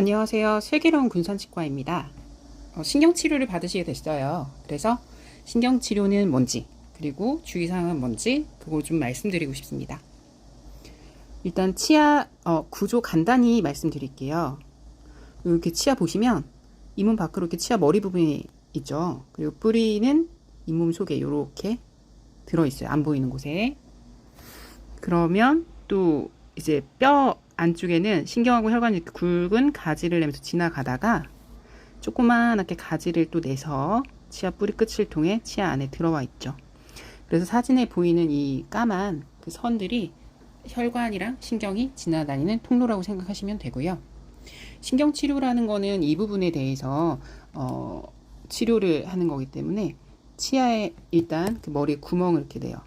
안녕하세요. 슬기로운 군산치과입니다. 어, 신경치료를 받으시게 됐어요. 그래서 신경치료는 뭔지, 그리고 주의사항은 뭔지, 그걸 좀 말씀드리고 싶습니다. 일단 치아 어, 구조 간단히 말씀드릴게요. 이렇게 치아 보시면 잇몸 밖으로 이렇게 치아 머리 부분이 있죠. 그리고 뿌리는 잇몸 속에 이렇게 들어있어요. 안 보이는 곳에. 그러면 또 이제 뼈 안쪽에는 신경하고 혈관이 이렇게 굵은 가지를 내면서 지나가다가 조그만하게 가지를 또 내서 치아 뿌리 끝을 통해 치아 안에 들어와 있죠. 그래서 사진에 보이는 이 까만 그 선들이 혈관이랑 신경이 지나다니는 통로라고 생각하시면 되고요. 신경 치료라는 거는 이 부분에 대해서 어, 치료를 하는 거기 때문에 치아에 일단 그 머리에 구멍을 이렇게 내요.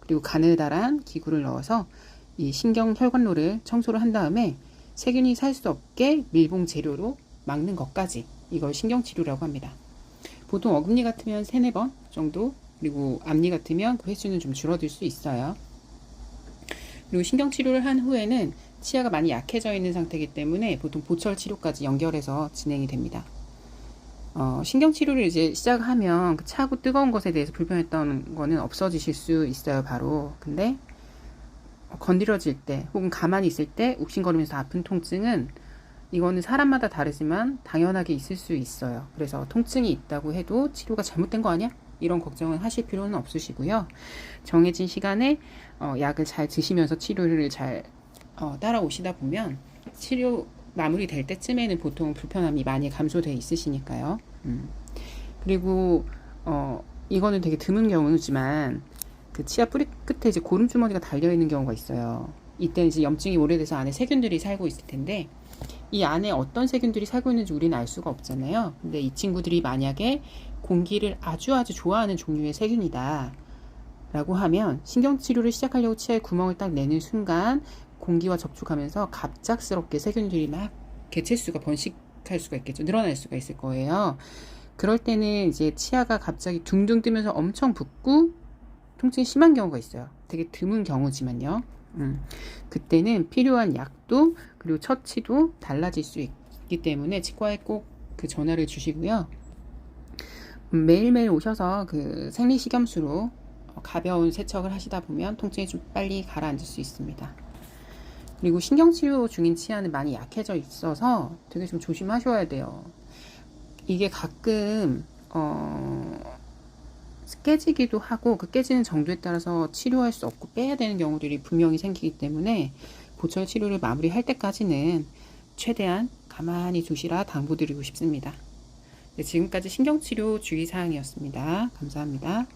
그리고 가느다란 기구를 넣어서 이 신경 혈관로를 청소를 한 다음에 세균이 살 수 없게 밀봉 재료로 막는 것까지 이걸 신경 치료라고 합니다. 보통 어금니 같으면 세네 번 정도 그리고 앞니 같으면 그 횟수는 좀 줄어들 수 있어요. 그리고 신경 치료를 한 후에는 치아가 많이 약해져 있는 상태이기 때문에 보통 보철 치료까지 연결해서 진행이 됩니다. 어, 신경 치료를 이제 시작하면 그 차고 뜨거운 것에 대해서 불편했던 거는 없어지실 수 있어요, 바로. 근데 건드려질 때 혹은 가만히 있을 때 욱신거리면서 아픈 통증은 이거는 사람마다 다르지만 당연하게 있을 수 있어요. 그래서 통증이 있다고 해도 치료가 잘못된 거 아니야? 이런 걱정은 하실 필요는 없으시고요. 정해진 시간에 어, 약을 잘 드시면서 치료를 잘 어, 따라오시다 보면 치료 마무리 될 때쯤에는 보통 불편함이 많이 감소돼 있으시니까요. 음. 그리고 어, 이거는 되게 드문 경우지만 그 치아 뿌리 끝에 이제 고름 주머니가 달려 있는 경우가 있어요. 이때 이제 염증이 오래돼서 안에 세균들이 살고 있을 텐데 이 안에 어떤 세균들이 살고 있는지 우리는 알 수가 없잖아요. 근데 이 친구들이 만약에 공기를 아주 아주 좋아하는 종류의 세균이다. 라고 하면 신경치료를 시작하려고 치아에 구멍을 딱 내는 순간 공기와 접촉하면서 갑작스럽게 세균들이 막 개체수가 번식할 수가 있겠죠. 늘어날 수가 있을 거예요. 그럴 때는 이제 치아가 갑자기 둥둥 뜨면서 엄청 붓고 통증이 심한 경우가 있어요. 되게 드문 경우지만요. 음, 그때는 필요한 약도 그리고 처치도 달라질 수 있기 때문에 치과에 꼭 그 전화를 주시고요. 음, 매일매일 오셔서 그 생리식염수로 가벼운 세척을 하시다 보면 통증이 좀 빨리 가라앉을 수 있습니다. 그리고 신경치료 중인 치아는 많이 약해져 있어서 되게 좀 조심하셔야 돼요. 이게 가끔 어, 깨지기도 하고 그 깨지는 정도에 따라서 치료할 수 없고 빼야 되는 경우들이 분명히 생기기 때문에 보철 치료를 마무리할 때까지는 최대한 가만히 두시라 당부드리고 싶습니다. 네, 지금까지 신경치료 주의사항이었습니다. 감사합니다.